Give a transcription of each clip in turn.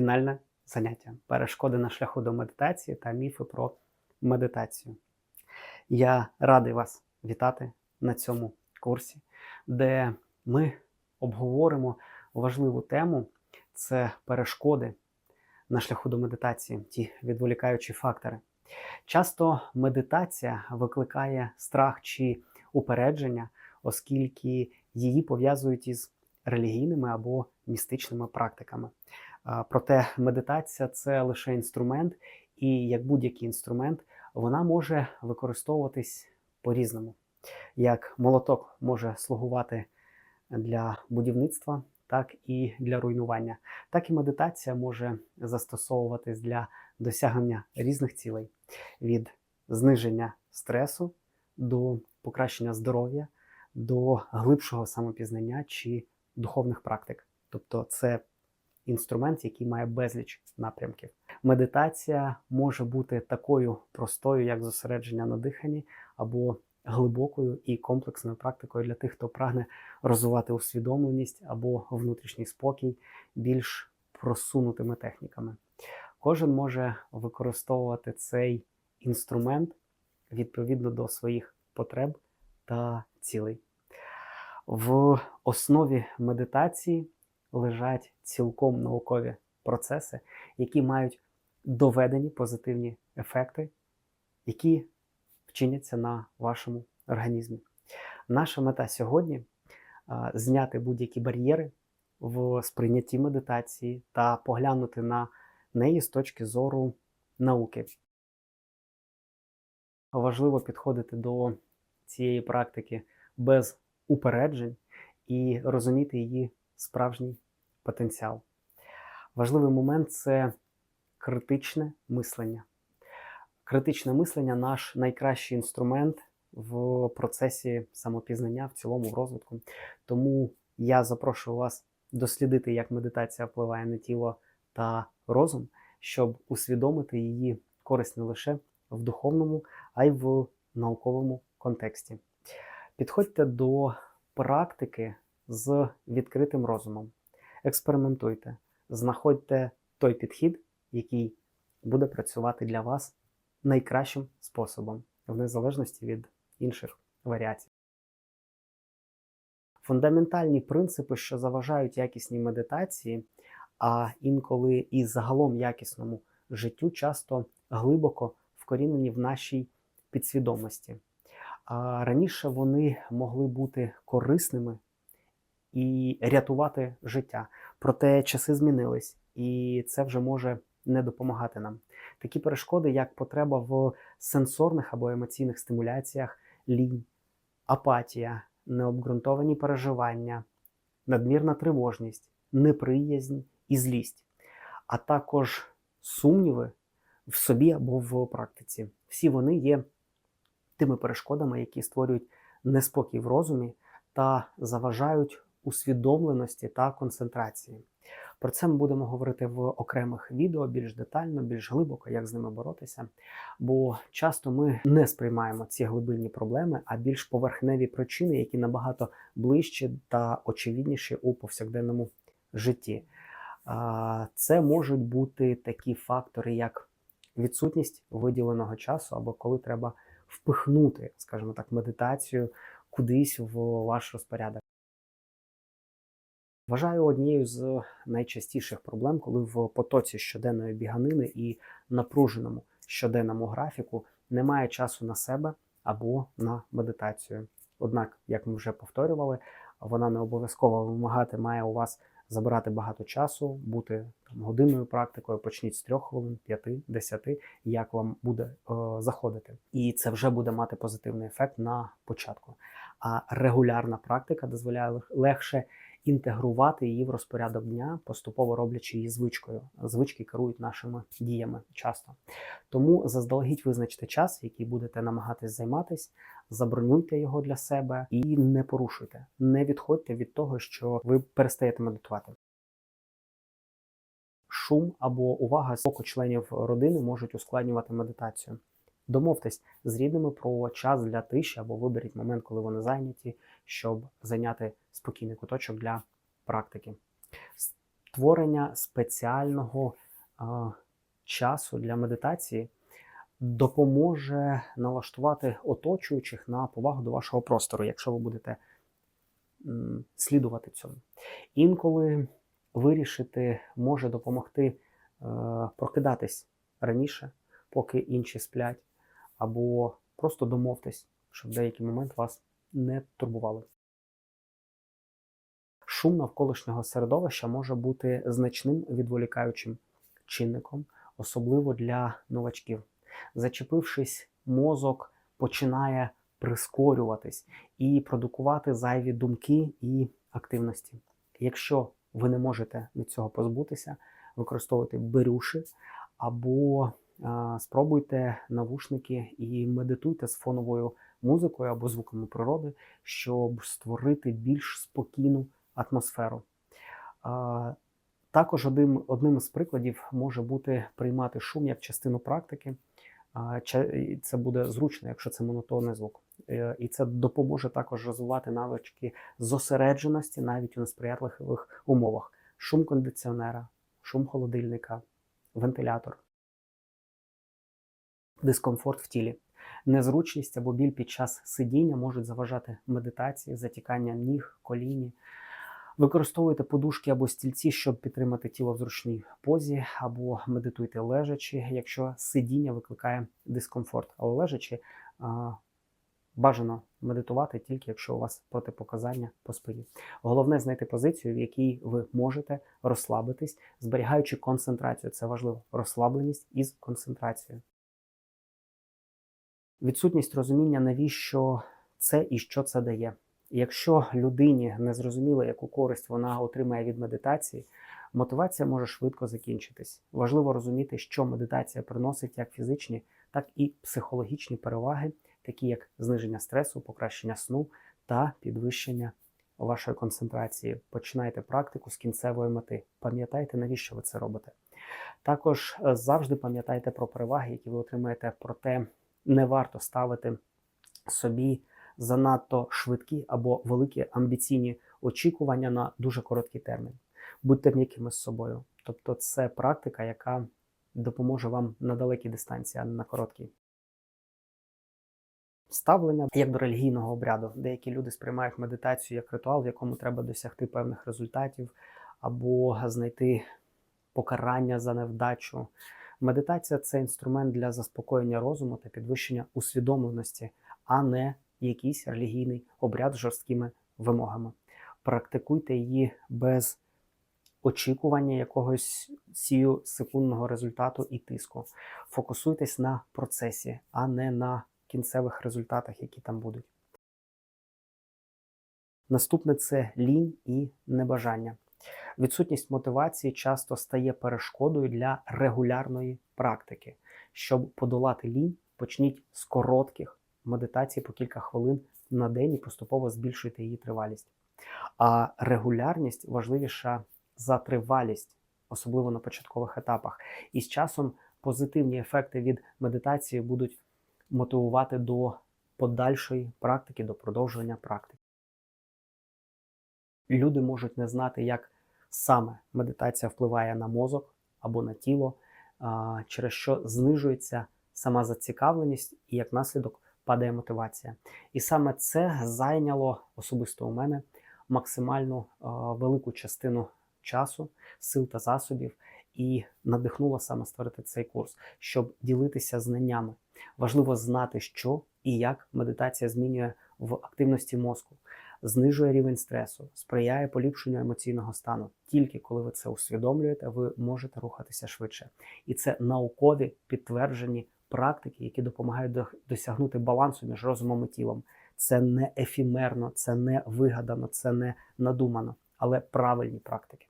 фінальне заняття перешкоди на шляху до медитації та міфи про медитацію. Я радий вас вітати на цьому курсі, де ми обговоримо важливу тему це перешкоди на шляху до медитації, ті відволікаючі фактори. Часто медитація викликає страх чи упередження, оскільки її пов'язують із релігійними або містичними практиками. Проте медитація це лише інструмент, і як будь-який інструмент, вона може використовуватись по-різному. Як молоток може слугувати для будівництва, так і для руйнування, так і медитація може застосовуватись для досягнення різних цілей від зниження стресу до покращення здоров'я, до глибшого самопізнання чи духовних практик. Тобто це інструмент, який має безліч напрямків. Медитація може бути такою простою, як зосередження на диханні, або глибокою і комплексною практикою для тих, хто прагне розвивати усвідомленість або внутрішній спокій більш просунутими техніками. Кожен може використовувати цей інструмент відповідно до своїх потреб та цілей. В основі медитації лежать цілком наукові процеси, які мають доведені позитивні ефекти, які вчиняться на вашому організмі. Наша мета сьогодні зняти будь-які бар'єри в сприйнятті медитації та поглянути на неї з точки зору науки. Важливо підходити до цієї практики без упереджень і розуміти її справжній потенціал. Важливий момент це критичне мислення. Критичне мислення наш найкращий інструмент в процесі самопізнання в цілому розвитку. Тому я запрошую вас дослідити, як медитація впливає на тіло та розум, щоб усвідомити її користь не лише в духовному, а й в науковому контексті. Підходьте до практики з відкритим розумом. Експериментуйте, знаходьте той підхід, який буде працювати для вас найкращим способом, в незалежності від інших варіацій. Фундаментальні принципи, що заважають якісній медитації, а інколи і загалом якісному життю, часто глибоко вкорінені в нашій підсвідомості. Раніше вони могли бути корисними і рятувати життя. Проте часи змінились, і це вже може не допомагати нам. Такі перешкоди, як потреба в сенсорних або емоційних стимуляціях, лінь, апатія, необґрунтовані переживання, надмірна тривожність, неприязнь і злість, а також сумніви в собі або в практиці. Всі вони є тими перешкодами, які створюють неспокій в розумі та заважають усвідомленості та концентрації. Про це ми будемо говорити в окремих відео більш детально, більш глибоко, як з ними боротися. Бо часто ми не сприймаємо ці глибинні проблеми, а більш поверхневі причини, які набагато ближчі та очевидніші у повсякденному житті. Це можуть бути такі фактори, як відсутність виділеного часу, або коли треба впихнути, скажімо так, медитацію кудись в ваш розпорядок. Вважаю однією з найчастіших проблем, коли в потоці щоденної біганини і напруженому щоденному графіку немає часу на себе або на медитацію. Однак, як ми вже повторювали, вона не обов'язково вимагати має у вас забирати багато часу, бути там, годинною практикою. Почніть з трьох хвилин, п'яти, десяти, як вам буде е, заходити. І це вже буде мати позитивний ефект на початку. А регулярна практика дозволяє легше інтегрувати її в розпорядок дня, поступово роблячи її звичкою. Звички керують нашими діями часто. Тому заздалегідь визначте час, який будете намагатись займатись, забронюйте його для себе і не порушуйте. Не відходьте від того, що ви перестаєте медитувати. Шум або увага з боку членів родини можуть ускладнювати медитацію. Домовтесь з рідними про час для тиші або виберіть момент, коли вони зайняті, щоб зайняти спокійний куточок для практики. Творення спеціального а, часу для медитації допоможе налаштувати оточуючих на повагу до вашого простору, якщо ви будете м, слідувати цьому. Інколи вирішити може допомогти е, прокидатись раніше, поки інші сплять, або просто домовтесь, щоб в деякий момент вас не турбували. Шум навколишнього середовища може бути значним відволікаючим чинником, особливо для новачків. Зачепившись, мозок починає прискорюватись і продукувати зайві думки і активності. Якщо ви не можете від цього позбутися, використовуйте беруші або а, спробуйте навушники і медитуйте з фоновою музикою або звуками природи, щоб створити більш спокійну атмосферу. Також одним, одним із прикладів може бути приймати шум як частину практики. Це буде зручно, якщо це монотонний звук. Е, І це допоможе також розвивати навички зосередженості навіть у несприятливих умовах. Шум кондиціонера, шум холодильника, вентилятор, дискомфорт в тілі. Незручність або біль під час сидіння можуть заважати медитації, затікання ніг, коліні. Використовуйте подушки або стільці, щоб підтримати тіло в зручній позі, або медитуйте лежачи, якщо сидіння викликає дискомфорт. Але лежачи а, бажано медитувати тільки якщо у вас протипоказання по спині. Головне знайти позицію, в якій ви можете розслабитись, зберігаючи концентрацію. Це важливо. Розслабленість із концентрацією. Відсутність розуміння, навіщо це і що це дає. Якщо людині не зрозуміло, яку користь вона отримає від медитації, мотивація може швидко закінчитись. Важливо розуміти, що медитація приносить як фізичні, так і психологічні переваги, такі як зниження стресу, покращення сну та підвищення вашої концентрації. Починайте практику з кінцевої мети. Пам'ятайте, навіщо ви це робите. Також е, завжди пам'ятайте про переваги, які ви отримаєте, проте не варто ставити собі занадто швидкі або великі амбіційні очікування на дуже короткий термін. Будьте м'якими з собою. Тобто, це практика, яка допоможе вам на далекій дистанції, а не на короткій. Ставлення як до релігійного обряду. Деякі люди сприймають медитацію як ритуал, в якому треба досягти певних результатів, або знайти покарання за невдачу. Медитація це інструмент для заспокоєння розуму та підвищення усвідомленості, а не якийсь релігійний обряд з жорсткими вимогами. Практикуйте її без очікування якогось сію секундного результату і тиску. Фокусуйтесь на процесі, а не на кінцевих результатах, які там будуть. Наступне це лінь і небажання. Відсутність мотивації часто стає перешкодою для регулярної практики. Щоб подолати лінь, почніть з коротких медитацій по кілька хвилин на день і поступово збільшуйте її тривалість. А регулярність важливіша за тривалість, особливо на початкових етапах. І з часом позитивні ефекти від медитації будуть мотивувати до подальшої практики, до продовжування практики. Люди можуть не знати, як саме медитація впливає на мозок або на тіло, через що знижується сама зацікавленість і як наслідок падає мотивація. І саме це зайняло особисто у мене максимальну велику частину часу, сил та засобів, і надихнуло саме створити цей курс, щоб ділитися знаннями. Важливо знати, що і як медитація змінює в активності мозку знижує рівень стресу, сприяє поліпшенню емоційного стану. Тільки коли ви це усвідомлюєте, ви можете рухатися швидше. І це наукові підтверджені практики, які допомагають досягнути балансу між розумом і тілом. Це не ефімерно, це не вигадано, це не надумано, але правильні практики.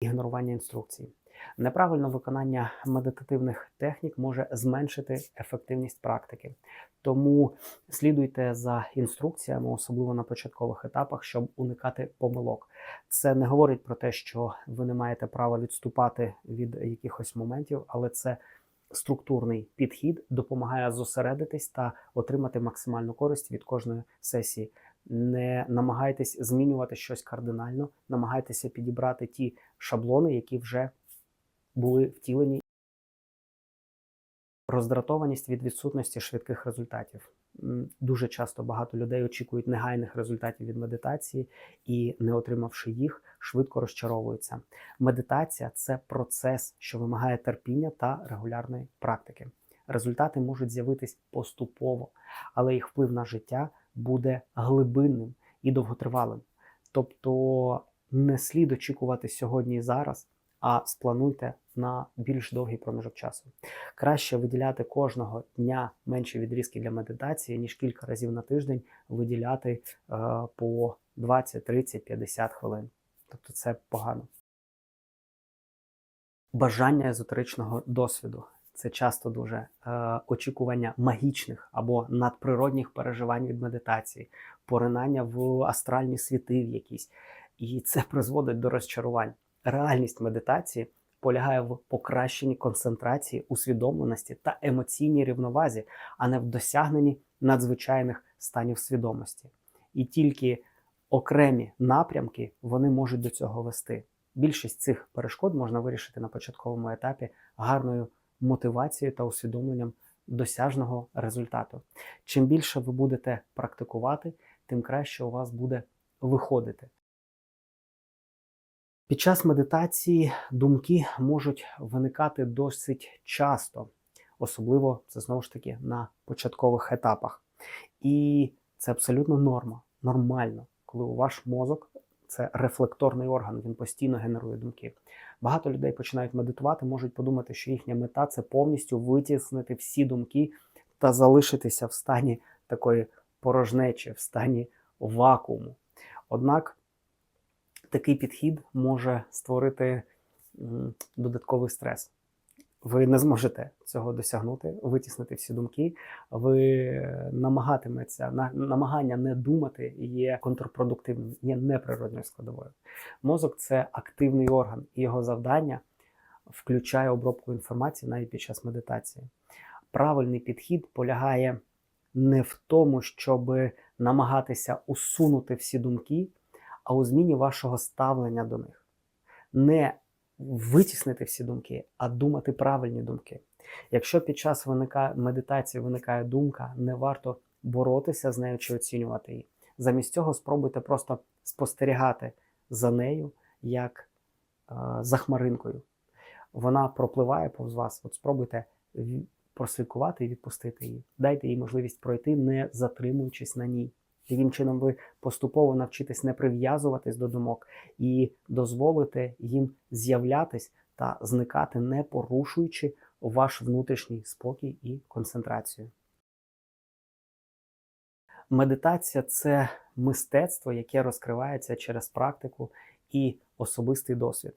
Ігнорування інструкцій. Неправильне виконання медитативних технік може зменшити ефективність практики. Тому слідуйте за інструкціями, особливо на початкових етапах, щоб уникати помилок. Це не говорить про те, що ви не маєте права відступати від якихось моментів, але це структурний підхід допомагає зосередитись та отримати максимальну користь від кожної сесії. не намагайтесь змінювати щось кардинально, намагайтеся підібрати ті шаблони, які вже були втілені. Роздратованість від відсутності швидких результатів. Дуже часто багато людей очікують негайних результатів від медитації і, не отримавши їх, швидко розчаровуються. Медитація це процес, що вимагає терпіння та регулярної практики. Результати можуть з'явитись поступово, але їх вплив на життя буде глибинним і довготривалим. Тобто не слід очікувати сьогодні і зараз, а сплануйте на більш довгий проміжок часу. Краще виділяти кожного дня менші відрізки для медитації, ніж кілька разів на тиждень виділяти е, по 20, 30, 50 хвилин. Тобто це погано. Бажання езотеричного досвіду це часто дуже е, очікування магічних або надприродних переживань від медитації, поринання в астральні світи в якісь. І це призводить до розчарувань. Реальність медитації полягає в покращенні концентрації, усвідомленості та емоційній рівновазі, а не в досягненні надзвичайних станів свідомості. І тільки окремі напрямки вони можуть до цього вести. Більшість цих перешкод можна вирішити на початковому етапі гарною мотивацією та усвідомленням досяжного результату. Чим більше ви будете практикувати, тим краще у вас буде виходити. Під час медитації думки можуть виникати досить часто, особливо це знову ж таки на початкових етапах. І це абсолютно норма, нормально, коли у ваш мозок це рефлекторний орган, він постійно генерує думки. Багато людей починають медитувати, можуть подумати, що їхня мета це повністю витіснити всі думки та залишитися в стані такої порожнечі, в стані вакууму. Однак такий підхід може створити додатковий стрес. Ви не зможете цього досягнути, витіснити всі думки. Ви намагатиметься на намагання не думати є контрпродуктивним, є неприродною складовою. Мозок це активний орган, і його завдання включає обробку інформації навіть під час медитації. Правильний підхід полягає не в тому, щоб намагатися усунути всі думки, а у зміні вашого ставлення до них. Не витіснити всі думки, а думати правильні думки. Якщо під час медитації виникає думка, не варто боротися з нею чи оцінювати її. Замість цього спробуйте просто спостерігати за нею як е, за хмаринкою. Вона пропливає повз вас. От спробуйте прослідкувати і відпустити її. Дайте їй можливість пройти, не затримуючись на ній. Таким чином, ви поступово навчитесь не прив'язуватись до думок і дозволите їм з'являтись та зникати, не порушуючи ваш внутрішній спокій і концентрацію. Медитація це мистецтво, яке розкривається через практику і особистий досвід.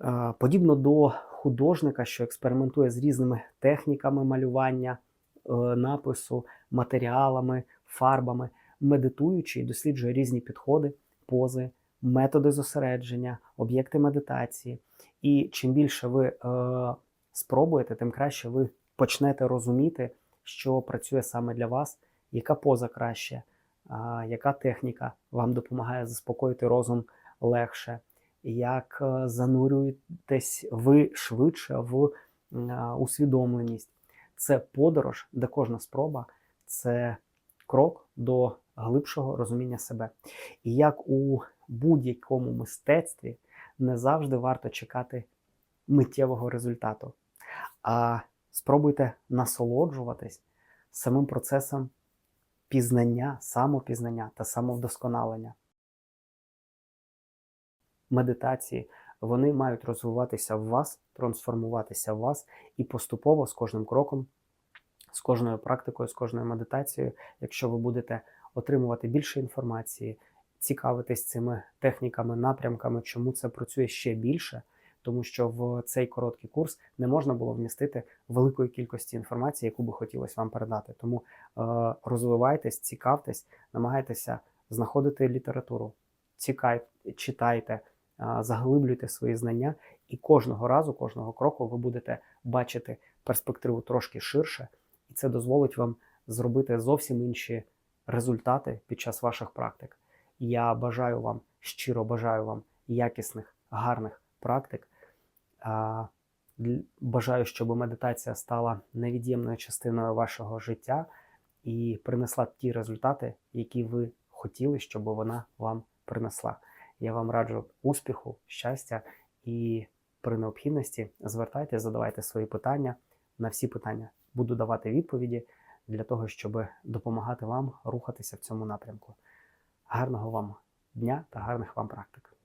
Е, Подібно до художника, що експериментує з різними техніками малювання, е, напису, матеріалами, фарбами, медитуючий досліджує різні підходи, пози, методи зосередження, об'єкти медитації. І чим більше ви е, спробуєте, тим краще ви почнете розуміти, що працює саме для вас, яка поза краще, а, яка техніка вам допомагає заспокоїти розум легше, як е, занурюєтесь ви швидше в а, усвідомленість. Це подорож, де кожна спроба це крок до глибшого розуміння себе. І як у будь-якому мистецтві не завжди варто чекати миттєвого результату, а спробуйте насолоджуватись самим процесом пізнання, самопізнання та самовдосконалення. Медитації вони мають розвиватися в вас, трансформуватися в вас і поступово з кожним кроком, з кожною практикою, з кожною медитацією, якщо ви будете отримувати більше інформації, цікавитись цими техніками, напрямками, чому це працює ще більше, тому що в цей короткий курс не можна було вмістити великої кількості інформації, яку би хотілося вам передати. Тому е, розвивайтесь, цікавтесь, намагайтеся знаходити літературу, цікай, читайте, е, заглиблюйте свої знання, і кожного разу, кожного кроку ви будете бачити перспективу трошки ширше, і це дозволить вам зробити зовсім інші результати під час ваших практик. Я бажаю вам, щиро бажаю вам якісних, гарних практик. Бажаю, щоб медитація стала невід'ємною частиною вашого життя і принесла ті результати, які ви хотіли, щоб вона вам принесла. Я вам раджу успіху, щастя і при необхідності звертайтеся, задавайте свої питання. На всі питання буду давати відповіді для того, щоб допомагати вам рухатися в цьому напрямку. Гарного вам дня та гарних вам практик!